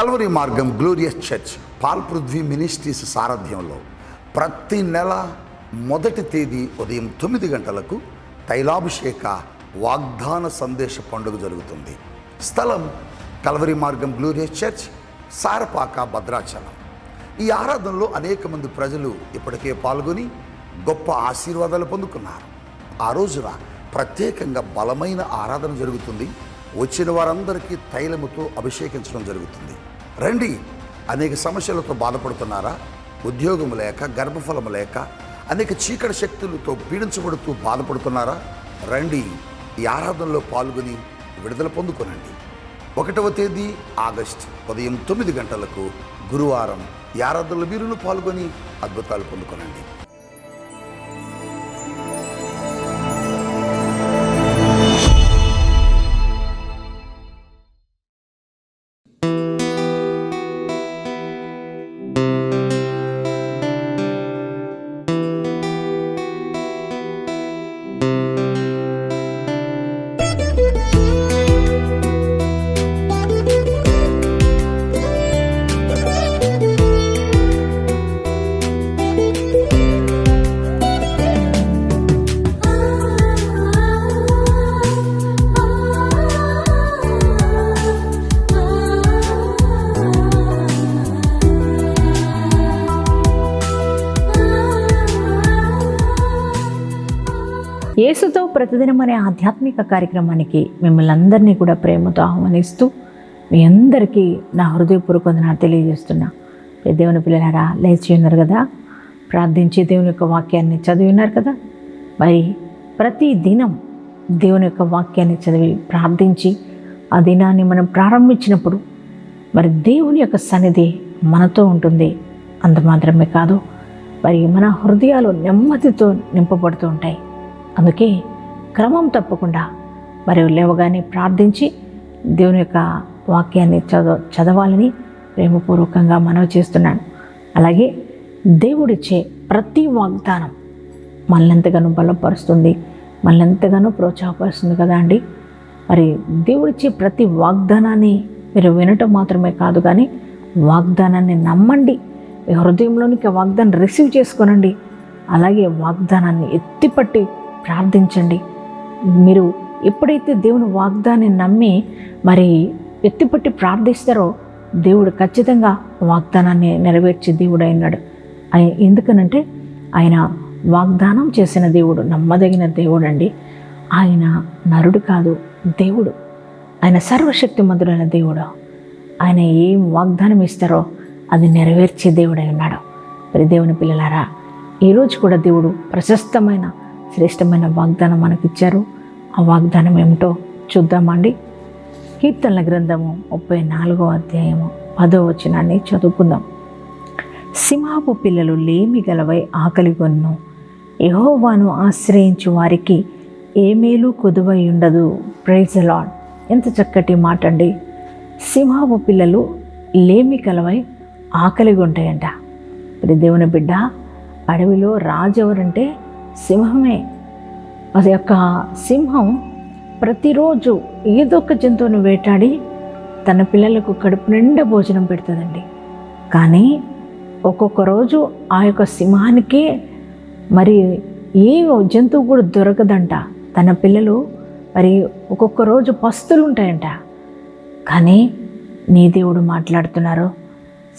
Calvary మార్గం glorious church Paul Prithvi ministries సారథ్యంలో ప్రతి నెల మొదటి తేదీ ఉదయం తొమ్మిది గంటలకు తైలాభిషేక వాగ్దాన సందేశ పండుగ జరుగుతుంది. స్థలం కల్వరి మార్గం గ్లోరియస్ చర్చ్ సారపాక భద్రాచలం. ఈ ఆరాధనలో అనేక మంది ప్రజలు ఇప్పటికే పాల్గొని గొప్ప ఆశీర్వాదాలు పొందుకున్నారు. ఆ రోజున ప్రత్యేకంగా బలమైన ఆరాధన జరుగుతుంది. వచ్చిన వారందరికీ తైలముతో అభిషేకించడం జరుగుతుంది. రండి. అనేక సమస్యలతో బాధపడుతున్నారా? ఉద్యోగం లేక గర్భఫలం లేక అనేక చీకటి శక్తులతో పీడించబడుతూ బాధపడుతున్నారా? రండి. ఈ ఆరాధనలో పాల్గొని విడుదల పొందుకొనండి. ఒకటవ తేదీ ఆగస్ట్ ఉదయం తొమ్మిది గంటలకు గురువారం ఈ ఆరాధనలో మీరును పాల్గొని అద్భుతాలు పొందుకొనండి. ప్రతిదినం అనే ఆధ్యాత్మిక కార్యక్రమానికి మిమ్మల్ని అందరినీ కూడా ప్రేమతో ఆహ్వానిస్తూ మీ అందరికీ నా హృదయపూర్వక నా తెలియజేస్తున్నా. దేవుని పిల్లలారా లేచి ఉన్నారు కదా? ప్రార్థించి దేవుని యొక్క వాక్యాన్ని చదివి ఉన్నారు కదా? మరి ప్రతి దినం దేవుని యొక్క వాక్యాన్ని చదివి ప్రార్థించి ఆ దినాన్ని మనం ప్రారంభించినప్పుడు మరి దేవుని యొక్క సన్నిధి మనతో ఉంటుంది. అంత మాత్రమే కాదు మరి మన హృదయాలు నెమ్మదితో నింపబడుతూ ఉంటాయి. అందుకే క్రమం తప్పకుండా మరి లేవగానే ప్రార్థించి దేవుని యొక్క వాక్యాన్ని చదవ చదవాలని ప్రేమపూర్వకంగా మనవి చేస్తున్నాను. అలాగే దేవుడిచ్చే ప్రతి వాగ్దానం మనల్ని బలపరుస్తుంది మనల్ని ఎంతగానో ప్రోత్సాహపరుస్తుంది కదా అండి? మరి దేవుడిచ్చే ప్రతి వాగ్దానాన్ని మీరు వినటం మాత్రమే కాదు కానీ వాగ్దానాన్ని నమ్మండి. మీ హృదయంలోనికి వాగ్దానం రిసీవ్ చేసుకోనండి. అలాగే వాగ్దానాన్ని ఎత్తిపట్టి ప్రార్థించండి. మీరు ఎప్పుడైతే దేవుని వాగ్దాన్ని నమ్మి మరి ఎత్తిపట్టి ప్రార్థిస్తారో దేవుడు ఖచ్చితంగా వాగ్దానాన్ని నెరవేర్చే దేవుడు అయినాడు. ఎందుకనంటే ఆయన వాగ్దానం చేసిన దేవుడు నమ్మదగిన దేవుడు అండి ఆయన నరుడు కాదు దేవుడు. ఆయన సర్వశక్తి మంతుడైన దేవుడు. ఆయన ఏం వాగ్దానం ఇస్తారో అది నెరవేర్చే దేవుడై ఉన్నాడు. మరి దేవుని పిల్లలారా ఈరోజు కూడా దేవుడు ప్రశస్తమైన శ్రేష్టమైన వాగ్దానం మనకిచ్చారు. ఆ వాగ్దానం ఏమిటో చూద్దామండి. కీర్తనల గ్రంథము ముప్పై నాలుగో అధ్యాయము పదో వచనాన్ని చదువుకుందాం. సింహపు పిల్లలు లేమి గలవై ఆకలిగొన్ను యహోవాను ఆశ్రయించు వారికి ఏ మేలు కొదువై ఉండదు. ప్రైజ్ లాడ్ ఎంత చక్కటి మాట అండి సింహపు పిల్లలు లేమి కలవై ఆకలిగా ఉంటాయంట ఇప్పుడు దేవుని బిడ్డ అడవిలో రాజు ఎవరంటే సింహమే. అది యొక్క సింహం ప్రతిరోజు ఏదో ఒక జంతువును వేటాడి తన పిల్లలకు కడుపు నిండా భోజనం పెడుతుందండి. కానీ ఒక్కొక్క రోజు ఆ యొక్క సింహానికే మరి ఏ జంతువు కూడా దొరకదంట. తన పిల్లలు మరి ఒక్కొక్క రోజు పస్తులు ఉంటాయంట. కానీ నీ దేవుడు మాట్లాడుతున్నారు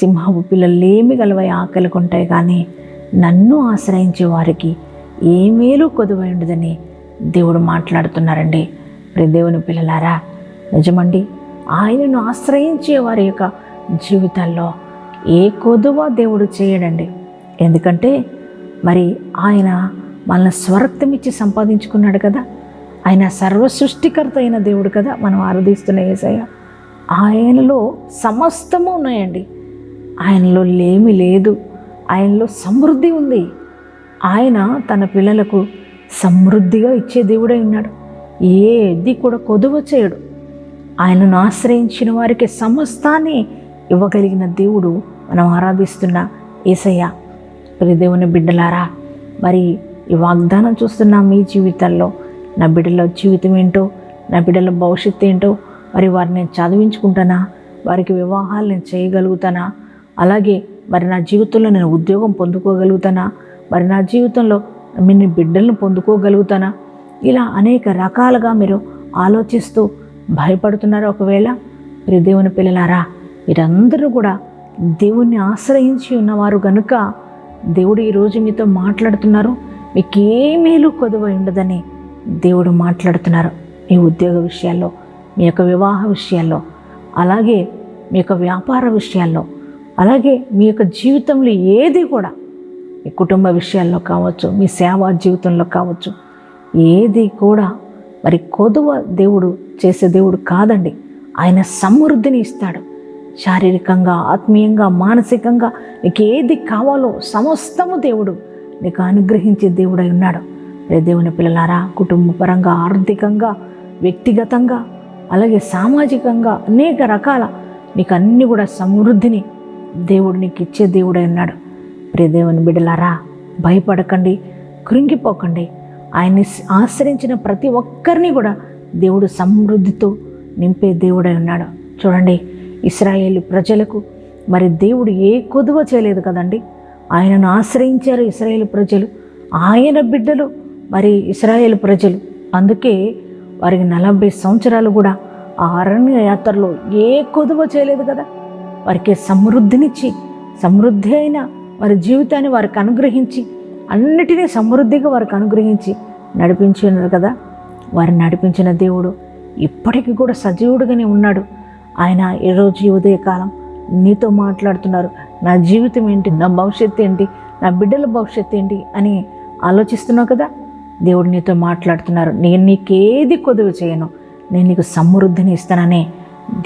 సింహపు పిల్లలు ఏమి గలవై ఆకలికి ఉంటాయి కానీ నన్ను ఆశ్రయించే వారికి ఏ మేలు కొదువై ఉండదని దేవుడు మాట్లాడుతున్నారండి. మరి దేవుని పిల్లలారా నిజమండి ఆయనను ఆశ్రయించే వారి యొక్క జీవితాల్లో ఏ కొదువ దేవుడు చేయడండి. ఎందుకంటే మరి ఆయన మనల్ని స్వరక్తం ఇచ్చి సంపాదించుకున్నాడు కదా. ఆయన సర్వ సృష్టికర్త అయిన దేవుడు కదా మనం ఆరాధిస్తున్న ఏసయ్య. ఆయనలో సమస్తము ఉన్నాయండి. ఆయనలో లేమి లేదు. ఆయనలో సమృద్ధి ఉంది. ఆయన తన పిల్లలకు సమృద్ధిగా ఇచ్చే దేవుడై ఉన్నాడు. ఏది కూడా కొదువ చేయడు. ఆయనను ఆశ్రయించిన వారికి సమస్తాన్ని ఇవ్వగలిగిన దేవుడు మనం ఆరాధిస్తున్న ఏసయ్య. ప్రియ దేవుని బిడ్డలారా మరి ఈ వాగ్దానం చూస్తున్న మీ జీవితాల్లో నా బిడ్డల జీవితం ఏంటో నా బిడ్డల భవిష్యత్తు ఏంటో మరి వారిని నేను చదివించుకుంటానా? వారికి వివాహాలు నేను చేయగలుగుతానా? అలాగే మరి నా జీవితంలో నేను ఉద్యోగం పొందుకోగలుగుతానా? మరి నా జీవితంలో మీ బిడ్డలను పొందుకోగలుగుతానా? ఇలా అనేక రకాలుగా మీరు ఆలోచిస్తూ భయపడుతున్నారు. ఒకవేళ మీరు దేవుని పిల్లలారా మీరందరూ కూడా దేవుణ్ణి ఆశ్రయించి ఉన్నవారు గనుక దేవుడు ఈరోజు మీతో మాట్లాడుతున్నారు. మీకు మేలు కొదువై ఉండదని దేవుడు మాట్లాడుతున్నారు. మీ ఉద్యోగ విషయాల్లో మీ యొక్క వివాహ విషయాల్లో అలాగే మీ యొక్క వ్యాపార విషయాల్లో అలాగే మీ యొక్క జీవితంలో ఏది కూడా మీ కుటుంబ విషయాల్లో కావచ్చు మీ సేవా జీవితంలో కావచ్చు ఏది కూడా మరి కొదువ దేవుడు చేసే దేవుడు కాదండి. ఆయన సమృద్ధిని ఇస్తాడు. శారీరకంగా ఆత్మీయంగా మానసికంగా నీకు ఏది కావాలో సమస్తము దేవుడు నీకు అనుగ్రహించే దేవుడై ఉన్నాడు. రే దేవుని పిల్లలారా కుటుంబ పరంగా ఆర్థికంగా వ్యక్తిగతంగా అలాగే సామాజికంగా అనేక రకాల నీకు అన్నీ కూడా సమృద్ధిని దేవుడు నీకు ఇచ్చే దేవుడై ఉన్నాడు. ప్రియదేవుని బిడలారా బిడ్డలారా భయపడకండి కృంగిపోకండి. ఆయన్ని ఆశ్రయించిన ప్రతి ఒక్కరిని కూడా దేవుడు సమృద్ధితో నింపే దేవుడై ఉన్నాడు. చూడండి ఇస్రాయేల్ ప్రజలకు మరి దేవుడు ఏ కొదువ చేయలేదు కదండి? ఆయనను ఆశ్రయించారు ఇస్రాయేల్ ప్రజలు. ఆయన బిడ్డలు మరి ఇస్రాయేల్ ప్రజలు. అందుకే వారికి నలభై సంవత్సరాలు కూడా ఆ అరణ్య యాత్రలో ఏ కొదువ చేయలేదు కదా? వారికి సమృద్ధినిచ్చి సమృద్ధి అయిన వారి జీవితాన్ని వారికి అనుగ్రహించి అన్నిటినీ సమృద్ధిగా వారికి అనుగ్రహించి నడిపించి ఉన్నారు కదా. వారిని నడిపించిన దేవుడు ఇప్పటికీ కూడా సజీవుడుగానే ఉన్నాడు. ఆయన ఈరోజు ఉదయకాలం నీతో మాట్లాడుతున్నారు. నా జీవితం ఏంటి? నా భవిష్యత్తు ఏంటి? నా బిడ్డల భవిష్యత్తు ఏంటి? అని ఆలోచిస్తున్నావు కదా. దేవుడు నీతో మాట్లాడుతున్నారు. నేను నీకేది కొదువు చేయను. నేను నీకు సమృద్ధిని ఇస్తానని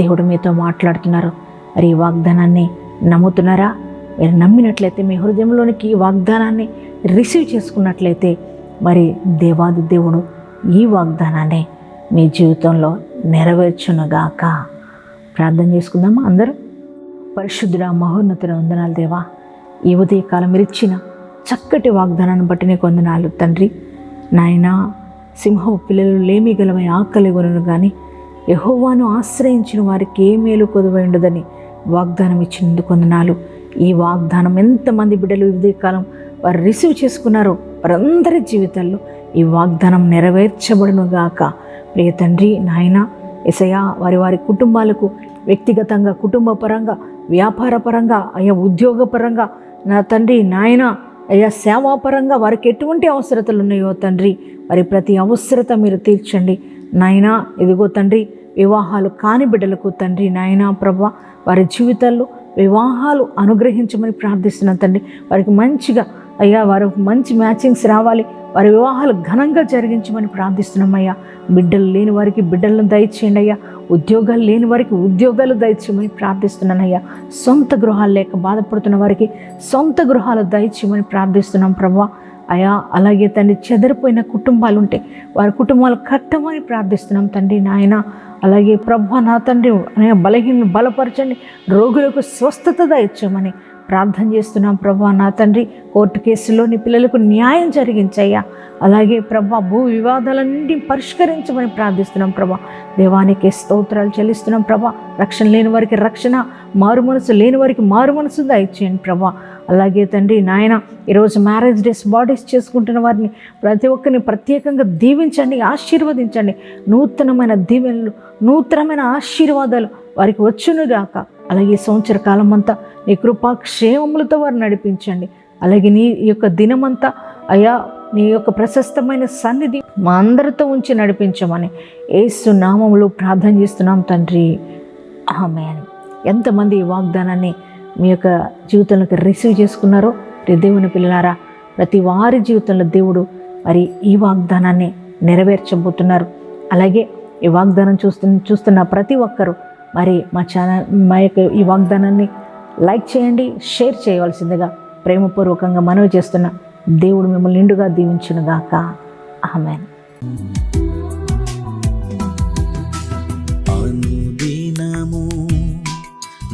దేవుడు మీతో మాట్లాడుతున్నారు. మరి ఈ వాగ్దానాన్ని నమ్ముతున్నారా? మీరు నమ్మినట్లయితే మీ హృదయంలోనికి ఈ వాగ్దానాన్ని రిసీవ్ చేసుకున్నట్లయితే మరి దేవాది దేవుడు ఈ వాగ్దానాన్ని మీ జీవితంలో నెరవేర్చునుగాక. ప్రార్థన చేసుకుందామా అందరూ? పరిశుద్ధుడ మహోన్నతుల వందనాలు దేవా ఈ ఉదయకాలం మీరు ఇచ్చిన చక్కటి వాగ్దానాన్ని బట్టి నీకు వందనాలు తండ్రి. నాయన సింహం పిల్లలు లేమి గలమై ఆకలి కొనను కానీ యహోవాను ఆశ్రయించిన వారికి ఏ మేలు కొదువై ఉండదని వాగ్దానం ఇచ్చినందుకు వందనాలు. ఈ వాగ్దానం ఎంతమంది బిడ్డలు ఈ ఉదయకాలం వారు రిసీవ్ చేసుకున్నారో వారందరి జీవితాల్లో ఈ వాగ్దానం నెరవేర్చబడును గాక ప్రియ తండ్రి నాయన ఎసయా వారి వారి కుటుంబాలకు వ్యక్తిగతంగా కుటుంబ పరంగా వ్యాపార పరంగా అయ్యా ఉద్యోగపరంగా నా తండ్రి నాయన అయ్యా సేవాపరంగా వారికి ఎటువంటి అవసరతలు ఉన్నాయో తండ్రి వారి ప్రతి అవసరత మీరు తీర్చండి. నాయనా ఇదిగో తండ్రి వివాహాలు కాని బిడ్డలకు తండ్రి నాయనా ప్రభ వారి జీవితాల్లో వివాహాలు అనుగ్రహించమని ప్రార్థిస్తున్నాను తండ్రి. వారికి మంచిగా అయ్యా వారు మంచి మ్యాచింగ్స్ రావాలి. వారి వివాహాలు ఘనంగా జరిగించమని ప్రార్థిస్తున్నామయ్యా బిడ్డలు లేని వారికి బిడ్డలను దయచేయండి అయ్యా. ఉద్యోగాలు లేని వారికి ఉద్యోగాలు దయచేయమని ప్రార్థిస్తున్నానయ్యా సొంత గృహాలు లేక బాధపడుతున్న వారికి సొంత గృహాలు దయచేయమని ప్రార్థిస్తున్నాం ప్రభా. అయా అలాగే తండ్రి చెదరిపోయిన కుటుంబాలు ఉంటాయి వారి కుటుంబాలు కట్టమని ప్రార్థిస్తున్నాం తండ్రి నాయన. అలాగే ప్రభా నా తండ్రి అనే బలహీనను బలపరచండి రోగులకు స్వస్థత ఇచ్చామని ప్రార్థన చేస్తున్నాం ప్రభా నా తండ్రి. కోర్టు కేసులో నీ పిల్లలకు న్యాయం జరిగించయ్యా. అలాగే ప్రభా భూ వివాదాలన్నీ పరిష్కరించమని ప్రార్థిస్తున్నాం ప్రభా. దేవానికి స్తోత్రాలు చెల్లిస్తున్నాం ప్రభా. రక్షణ లేని వారికి రక్షణ మారు మనసు లేని వారికి మారు మనసు దయచేయండి ప్రభా. అలాగే తండ్రి నాయన ఈరోజు మ్యారేజ్ డేస్ బాడీస్ చేసుకుంటున్న వారిని ప్రతి ఒక్కరిని ప్రత్యేకంగా దీవించండి ఆశీర్వదించండి. నూతనమైన దీవెనలు నూతనమైన ఆశీర్వాదాలు వారికి వచ్చునుగాక అలాగే సంవత్సర కాలం అంతా నీ కృపా క్షేమములతో వారు నడిపించండి. అలాగే నీ యొక్క దినమంతా అయా నీ యొక్క ప్రశస్తమైన సన్నిధి మా అందరితో ఉంచి నడిపించమని ఏసు నామములు ప్రార్థన చేస్తున్నాం తండ్రి. ఆమె ఎంతమంది ఈ వాగ్దానాన్ని మీ యొక్క జీవితంలోకి రిసీవ్ చేసుకున్నారో రే దేవుని పిల్లలారా ప్రతి వారి జీవితంలో దేవుడు మరి ఈ వాగ్దానాన్ని నెరవేర్చబోతున్నారు. అలాగే ఈ వాగ్దానం చూస్తున్న చూస్తున్న ప్రతి ఒక్కరూ మరి మా ఛానల్ మా యొక్క ఈ వాగ్దానాన్ని లైక్ చేయండి షేర్ చేయవలసిందిగా ప్రేమపూర్వకంగా మనవి చేస్తున్న దేవుడు మిమ్మల్ని నిండుగా దీవించునుగాక. ఆమెన్.